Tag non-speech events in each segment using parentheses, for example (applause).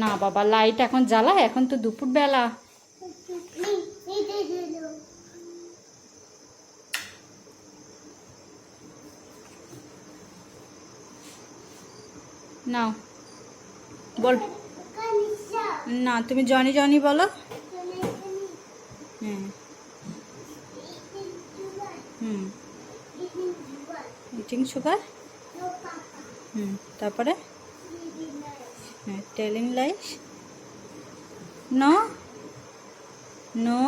না বাবা লাইট এখন জ্বালা, এখন তো দুপুর বেলা নাও, বল। না, তুমি জনি জনি বলো। হ্যাঁ। হুম। ইটিং সুগার হুম, তারপরে? হ্যাঁ telling lies no no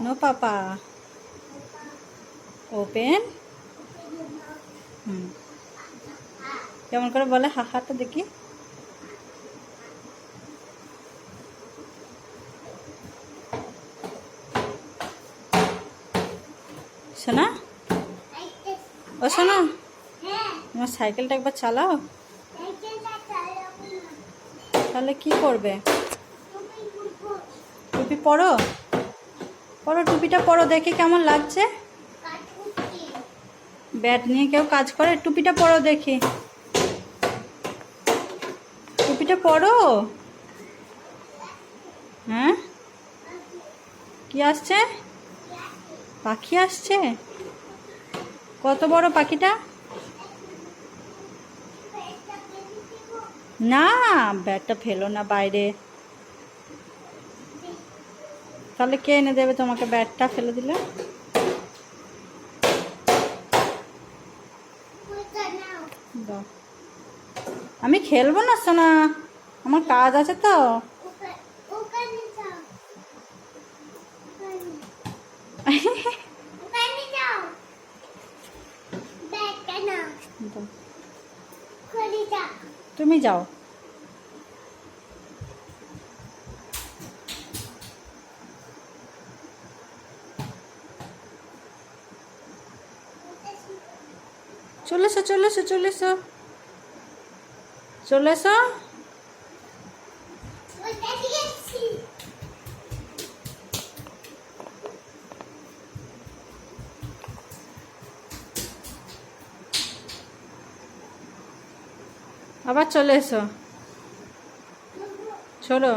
no papa open hmm. কেমন করে বলে? হা, হাটা দেখি। শোনা ও শোনা তোমার সাইকেলটা একবার চালাও। তাহলে কি করবে? টুপি পরো? পরো, টুপিটা পরো, দেখে কেমন লাগছে। ব্যাট নিয়ে কেউ কাজ করে, টুপিটা পরো দেখি। টুপিটা পরো? হ্যাঁ? কি আসছে? পাখি আসছে? কত বড় পাখিটা? না ব্যাটটা ফেলো না বাইরে। তাহলে কে এনে দেবে তোমাকে ব্যাটটা ফেলে দিলে। আমি খেলব না সোনা, আমার কাজ আছে তো। (laughs) তুমি যাও চলে এসো চলে এসো চলে এসো চলে এসো আবার চলে এসো ছোড়ো